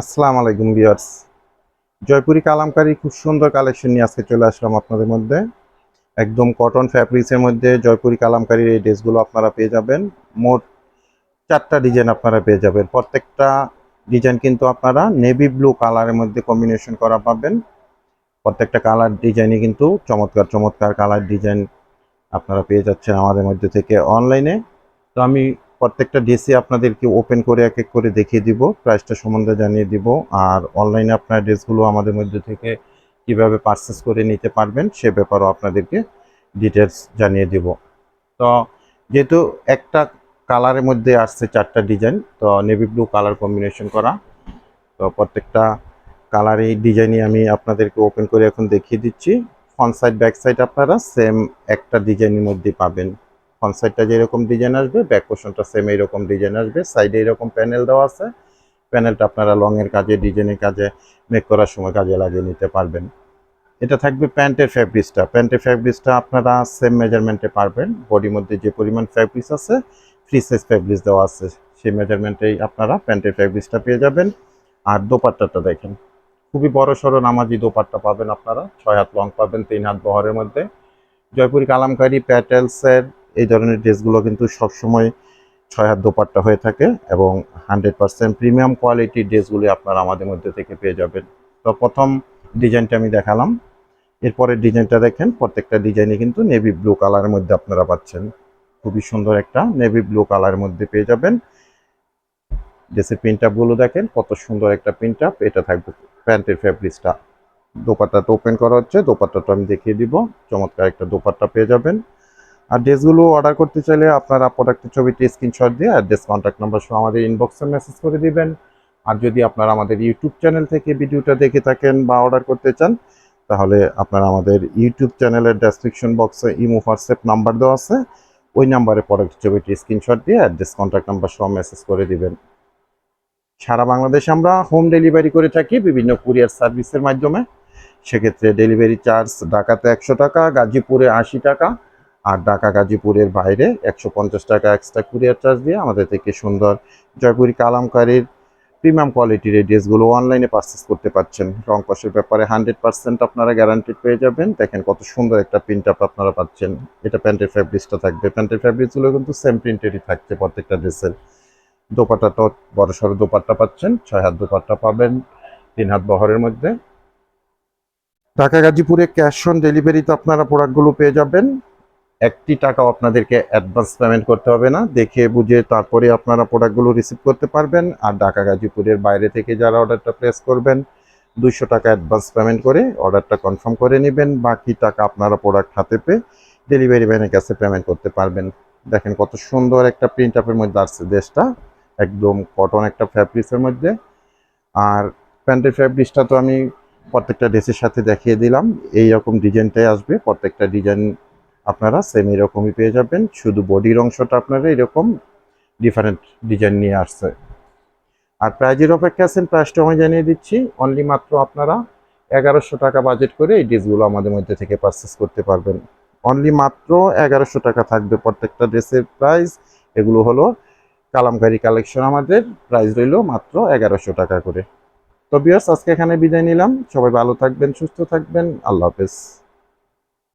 আসসালামু আলাইকুম ভিউয়ার্স। জয়পুরি কালামকারী খুব সুন্দর কালেকশন নিয়ে আজকে চলে আসলাম আপনাদের মধ্যে। একদম কটন ফ্যাব্রিক্সের মধ্যে জয়পুরি কালামকারীর এই ড্রেসগুলো আপনারা পেয়ে যাবেন। মোট চারটা ডিজাইন আপনারা পেয়ে যাবেন। প্রত্যেকটা ডিজাইন কিন্তু আপনারা নেভি ব্লু কালারের মধ্যে কম্বিনেশন করা পাবেন। প্রত্যেকটা কালার ডিজাইনই কিন্তু চমৎকার চমৎকার কালার ডিজাইন আপনারা পেয়ে যাচ্ছেন আমাদের মধ্যে থেকে অনলাইনে তো আমি প্রত্যেকটা ডিসি আপনাদেরকে ওপেন করে এক এক করে দেখিয়ে দিব প্রাইসটা সম্বন্ধে জানিয়ে দিব। আর অনলাইনে আপনার ড্রেসগুলো আমাদের মধ্যে থেকে কীভাবে পারচেস করে নিতে পারবেন, সে ব্যাপারেও আপনাদেরকে ডিটেলস জানিয়ে দিব। তো যেহেতু একটা কালারের মধ্যে আসছে চারটা ডিজাইন তো নেভি ব্লু কালার কম্বিনেশন করা। তো প্রত্যেকটা কালারই ডিজাইনই আমি আপনাদেরকে ওপেন করে এখন দেখিয়ে দিচ্ছি। ফ্রন্ট সাইড ব্যাক সাইড আপনারা সেম একটা ডিজাইনের মধ্যে পাবেন। ফ্রন্ট সাইডটা যেরকম ডিজাইন আসবে ব্যাক পোর্শনটা সেম এইরকম ডিজাইন আসবে সাইডে এরকম প্যানেল দেওয়া আছে। প্যানেলটা আপনারা লং এর কাজে ডিজাইনের কাজে মেক করার সময় কাজে লাগিয়ে নিতে পারবেন। এটা থাকবে প্যান্টের ফ্যাব্রিক্সটা প্যান্টের ফ্যাব্রিক্সটা আপনারা সেম মেজারমেন্টে পারবেন। বডির মধ্যে যে পরিমাণ ফ্যাব্রিক্স আছে ফ্রি সাইজ ফ্যাব্রিক্স দেওয়া আছে, সেই মেজারমেন্টেই আপনারা প্যান্টের ফ্যাব্রিক্সটা পেয়ে যাবেন। আর দোপাট্টাটা দেখেন, খুবই বড় সড়ো নামাজি দোপাট্টা পাবেন আপনারা। ছয় হাত লং পাবেন, তিন হাত বহরের মধ্যে। জয়পুরি কালামকারী প্যাটেলসের এই ধরনের ড্রেসগুলো কিন্তু সবসময় ছয় হাত দোপাট্টা হয়ে থাকে এবং হান্ড্রেড পার্সেন্ট প্রিমিয়াম কোয়ালিটির ড্রেসগুলি আপনারা আমাদের মধ্যে থেকে পেয়ে যাবেন। তো প্রথম ডিজাইনটা আমি দেখালাম। এরপরের ডিজাইনটা দেখেন, প্রত্যেকটা ডিজাইনে কিন্তু নেভি ব্লু কালারের মধ্যে আপনারা পাচ্ছেন। খুবই সুন্দর একটা নেভি ব্লু কালারের মধ্যে পেয়ে যাবেন। ড্রেসের প্রিন্টগুলো দেখেন, কত সুন্দর একটা প্রিন্ট এটা থাকবে প্যান্টের ফ্যাব্রিক্সটা দোপাট্টাটা ওপেন করা হচ্ছে, দোপাট্টাটা আমি দেখিয়ে দিব। চমৎকার একটা দোপাট্টা পেয়ে যাবেন। আর ড্রেসগুলো অর্ডার করতে চাইলে আপনারা প্রোডাক্টের ছবিটি স্ক্রিনশট দিয়ে অ্যাড্রেস কন্ট্যাক্ট নাম্বার সহ আমাদের ইনবক্সে মেসেজ করে দিবেন। আর যদি আপনারা আমাদের ইউটিউব চ্যানেল থেকে ভিডিওটা দেখে থাকেন বা অর্ডার করতে চান, তাহলে আপনারা আমাদের ইউটিউব চ্যানেলের ডেসক্রিপশন বক্সে ইমো হোয়াটসঅ্যাপ নাম্বার দেওয়া আছে। ওই নাম্বারে প্রোডাক্টের ছবিটি স্ক্রিনশট দিয়ে অ্যাড্রেস কন্ট্যাক্ট নাম্বার সহ মেসেজ করে দিবেন। সারা বাংলাদেশে আমরা হোম ডেলিভারি করে থাকি বিভিন্ন কুরিয়ার সার্ভিসের মাধ্যমে। সেক্ষেত্রে ডেলিভারি চার্জ ঢাকাতে একশো টাকা, গাজীপুরে আশি টাকা আর ঢাকা গাজীপুরের বাইরে একশো পঞ্চাশ টাকা এক্সট্রা কুরিয়ার চার্জ দিয়ে আমাদের থেকে সুন্দর জয়পুরি কালামকারীর প্রিমিয়াম কোয়ালিটির এই ড্রেসগুলো অনলাইনে পারচেস করতে পারছেন। রং কষের ব্যাপারে হান্ড্রেড পার্সেন্ট আপনারা গ্যারান্টিড পেয়ে যাবেন। দেখেন কত সুন্দর একটা প্রিন্ট আপ আপনারা পাচ্ছেন। এটা প্যান্টের ফ্যাব্রিক্সটা থাকবে। প্যান্টের ফ্যাব্রিক্সগুলো কিন্তু সেম প্রিন্টেরই থাকছে প্রত্যেকটা ড্রেসের দোপাট্টাটা বড় সড়ো দোপাট্টা পাচ্ছেন, ছয় হাত দোপাট্টা পাবেন, তিন হাত বহরের মধ্যে। ঢাকা গাজীপুরে ক্যাশ অন ডেলিভারিতে আপনারা প্রোডাক্টগুলো পেয়ে যাবেন। একটি টাকাও আপনাদেরকে অ্যাডভান্স পেমেন্ট করতে হবে না। দেখে বুঝে তারপরে আপনারা প্রোডাক্টগুলো রিসিভ করতে পারবেন। আর ঢাকা গাজীপুরের বাইরে থেকে যারা অর্ডারটা প্লেস করবেন দুশো টাকা অ্যাডভান্স পেমেন্ট করে অর্ডারটা কনফার্ম করে নেবেন। বাকি টাকা আপনারা প্রোডাক্ট হাতে পেয়ে ডেলিভারি ম্যানের কাছে পেমেন্ট করতে পারবেন। দেখেন কত সুন্দর একটা প্রিন্ট আপের মধ্যে আসছে দেশটা। একদম কটন একটা ফ্যাব্রিক্সের মধ্যে। আর প্যান্টের ফ্যাব্রিক্সটা তো আমি প্রত্যেকটা ড্রেসের সাথে দেখিয়ে দিলাম। এই রকম ডিজাইনটাই আসবে। প্রত্যেকটা ডিজাইন আপনারা সেম এরকমই পেয়ে যাবেন। শুধু বডির অংশটা আপনারা এরকম ডিফারেন্ট ডিজাইন নিয়ে আসছে। আর প্রাইজের অপেক্ষা আছেন প্রাইসটা আমি জানিয়ে দিচ্ছি অনলি মাত্র আপনারা এগারোশো টাকা বাজেট করে এই ড্রেসগুলো আমাদের মধ্যে থেকে পারচেস করতে পারবেন। অনলি মাত্র এগারোশো টাকা থাকবে প্রত্যেকটা ড্রেসের প্রাইস এগুলো হলো কালামকারি কালেকশন আমাদের। প্রাইস রইল মাত্র এগারোশো টাকা করে। তো বিয়ার্স আজকে এখানে বিদায় নিলাম। সবাই ভালো থাকবেন, সুস্থ থাকবেন। আল্লাহ হাফেজ।